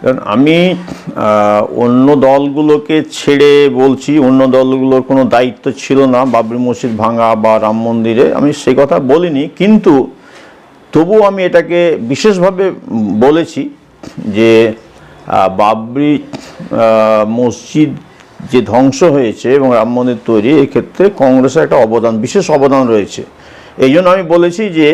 কারণ আমি অন্য দলগুলোকে ছেড়ে বলছি, অন্য দলগুলোর কোনো দায়িত্ব ছিল না, বাবরি মসজিদ ভাঙা বা রাম মন্দিরে, আমি সে কথা বলিনি। কিন্তু তবু আমি এটাকে বিশেষভাবে বলেছি যে বাবরি মসজিদ যে ধ্বংস হয়েছে এবং রাম মন্দির তৈরি এক্ষেত্রে কংগ্রেসের একটা অবদান, বিশেষ অবদান রয়েছে। এই জন্য আমি বলেছি যে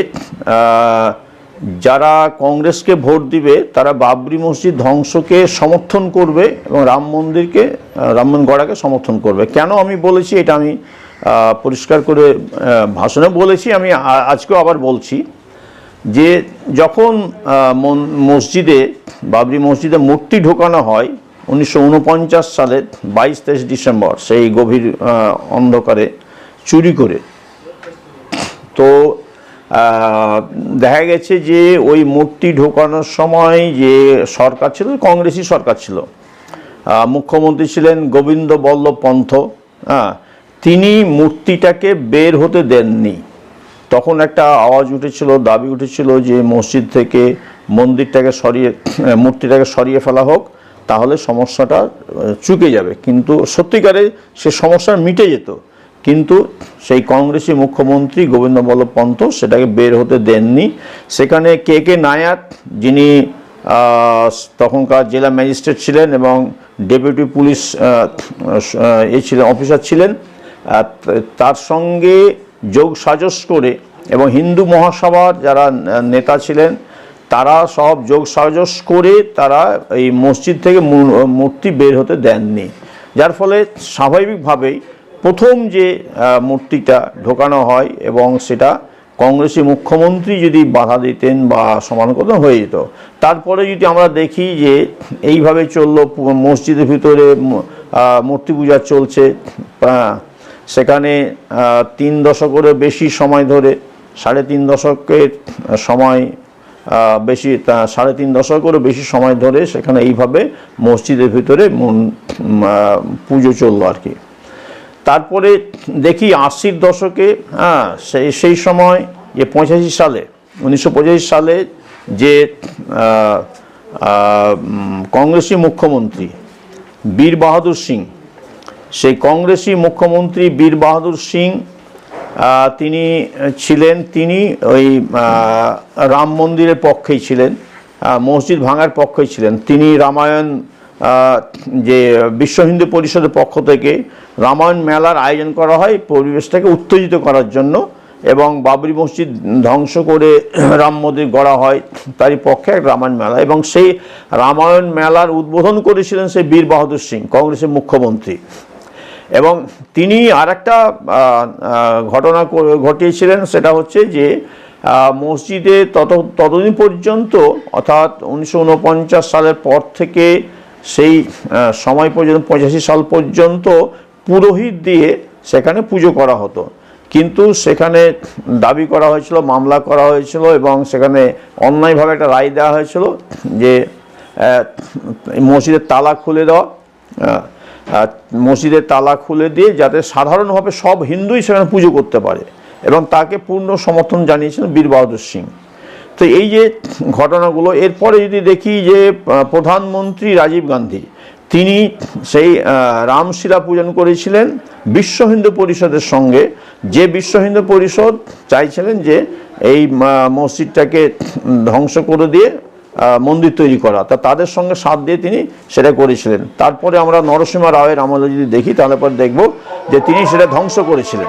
যারা কংগ্রেসকে ভোট দিবে তারা বাবরি মসজিদ ধ্বংসকে সমর্থন করবে এবং রাম মন্দিরকে আহ, রাম মন্দির গড়াকে সমর্থন করবে। কেন আমি বলেছি এটা আমি পরিষ্কার করে ভাষণে বলেছি আমি আজকেও আবার বলছি যে যখন মসজিদে বাবরি মসজিদে মূর্তি ঢোকানো হয় উনিশশো সালের বাইশ তেইশ ডিসেম্বর সেই গভীর অন্ধকারে চুরি করে তো দেখা গেছে যে ওই মূর্তি ঢোকানোর সময় যে সরকার ছিল কংগ্রেসই সরকার ছিল মুখ্যমন্ত্রী ছিলেন গোবিন্দ বল্লভ পন্থ হ্যাঁ তিনি মূর্তিটাকে বের হতে দেননি। তখন একটা আওয়াজ উঠেছিল, দাবি উঠেছিল যে মসজিদ থেকে মন্দিরটাকে সরিয়ে, মূর্তিটাকে সরিয়ে ফেলা হোক, তাহলে সমস্যাটা চুকে যাবে। কিন্তু সত্যিকারে সে সমস্যা মিটে যেত। কিন্তু সেই কংগ্রেসী মুখ্যমন্ত্রী গোবিন্দ বল্লভ পন্ত সেটাকে বের হতে দেননি। সেখানে কে কে নায়াত, যিনি তখনকার জেলা ম্যাজিস্ট্রেট ছিলেন এবং ডেপুটি পুলিশ এ ছিলেন, অফিসার ছিলেন তার সঙ্গে যোগ সাজস করে এবং হিন্দু মহাসভার যারা নেতা ছিলেন, তারা সব যোগ সাজস করে তারা এই মসজিদ থেকে মূর্তি বের হতে দেননি। যার ফলে স্বাভাবিকভাবেই প্রথম যে মূর্তিটা ঢোকানো হয় এবং সেটা কংগ্রেসী মুখ্যমন্ত্রী যদি বাধা দিতেন বা সমান করতেন হয়ে যেত, তারপরে যদি আমরা দেখি যে এইভাবে চলল মসজিদের ভিতরে মূর্তি পূজা চলছে সেখানে তিন দশকেরও বেশি সময় ধরে, সাড়ে তিন দশকের সময় বেশি সাড়ে তিন দশকেরও বেশি সময় ধরে সেখানে এইভাবে মসজিদের ভিতরে পুজো চলল আর কি। তারপরে দেখি আশির দশকে হ্যাঁ সেই সেই সময়, যে পঁচাশি সালে, উনিশশো পঁচাশি সালে যে কংগ্রেসী মুখ্যমন্ত্রী বীর বাহাদুর সিং, সেই কংগ্রেসী মুখ্যমন্ত্রী বীর বাহাদুর সিং তিনি ছিলেন, তিনি ওই রাম মন্দিরের পক্ষেই ছিলেন মসজিদ ভাঙার পক্ষেই ছিলেন। তিনি রামায়ণ যে, বিশ্ব হিন্দু পরিষদের পক্ষ থেকে রামায়ণ মেলার আয়োজন করা হয় পরিবেশটাকে উত্তেজিত করার জন্য এবং বাবরি মসজিদ ধ্বংস করে রাম মন্দির গড়া হয় তারই পক্ষে এক রামায়ণ মেলা। এবং সেই রামায়ণ মেলার উদ্বোধন করেছিলেন সেই বীর বাহাদুর সিং কংগ্রেসের মুখ্যমন্ত্রী। এবং তিনি আহ, আহ, ঘটনা ঘটিয়েছিলেন সেটা হচ্ছে যে মসজিদে তত ততদিন পর্যন্ত অর্থাৎ উনিশশো উনপঞ্চাশ সালের পর থেকে সেই সময় পর্যন্ত পঁচাশি সাল পর্যন্ত পুরোহিত দিয়ে সেখানে পুজো করা হতো। কিন্তু সেখানে দাবি করা হয়েছিল, মামলা করা হয়েছিল এবং সেখানে অন্যায়ভাবে একটা রায় দেওয়া হয়েছিল যে মসজিদের তালা খুলে দেওয়া মসজিদের তালা খুলে দিয়ে যাতে সাধারণভাবে সব হিন্দুই সেখানে পুজো করতে পারে এবং তাকে পূর্ণ সমর্থন জানিয়েছিলেন বীর বাহাদুর সিং। তো এই যে ঘটনাগুলো, এরপরে যদি দেখি যে প্রধানমন্ত্রী রাজীব গান্ধী তিনি সেই রামশিলা পূজন করেছিলেন বিশ্ব হিন্দু পরিষদের সঙ্গে। যে বিশ্ব হিন্দু পরিষদ চাইছিলেন যে এই মসজিদটাকে ধ্বংস করে দিয়ে মন্দির তৈরি করা, তা তাদের সঙ্গে সাথ দিয়ে তিনি সেটা করেছিলেন। তারপরে আমরা নরসিংহ রায়ের আমলে যদি দেখি, তাহলে পরে দেখব যে তিনি সেটা ধ্বংস করেছিলেন।